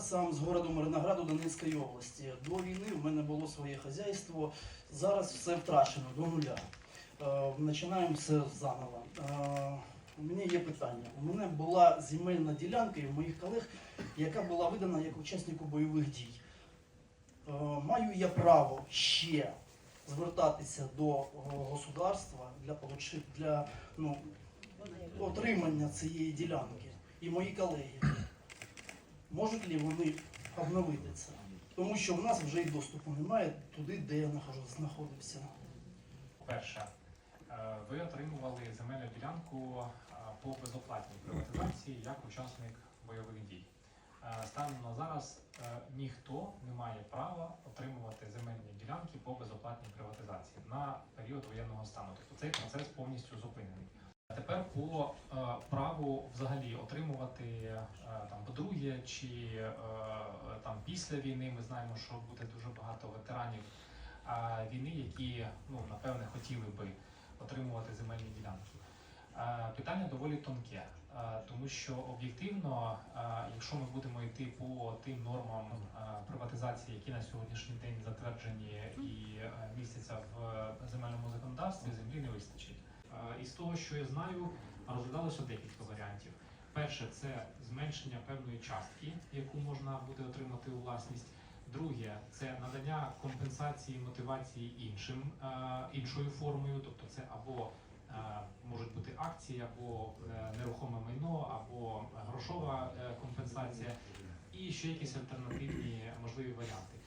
Сам з городу Мирнограду Донецької області. До війни в мене було своє хазяйство. Зараз все втрачено до нуля. Е, Починаємо все заново. Е, У мене є питання. У мене була земельна ділянка і у моїх колег, яка була видана як учаснику бойових дій. Е, Маю я право ще звертатися до государства для, для ну, отримання цієї ділянки. І мої колеги. Можуть ли вони обновити це? Тому що в нас вже і доступу немає туди, де я знаходився. Перше, е, ви отримували земельну ділянку е, по безоплатній приватизації як учасник бойових дій. Е, Станом на зараз ніхто не має права отримувати земельні ділянки по безоплатній приватизації на період воєнного стану. Тобто цей процес повністю зупинений. А Тепер по е, взагалі отримувати е, там по-друге, чи е, там після війни ми знаємо, що буде дуже багато ветеранів війни, які ну напевне хотіли би отримувати земельні ділянки. Питання доволі тонке, тому що об'єктивно, якщо ми будемо йти по тим нормам приватизації, які на сьогоднішній день затверджені і е, містяться в земельному законодавстві, землі не вистачить. А, Із того, що я знаю, розглядалося декілька варіантів. Перше це зменшення певної частки, яку можна буде отримати у власність. Друге це надання компенсації мотивації іншим е, іншою формою, тобто це або е, можуть бути акції, або е, нерухоме майно, або грошова е, компенсація, і ще якісь альтернативні можливі варіанти.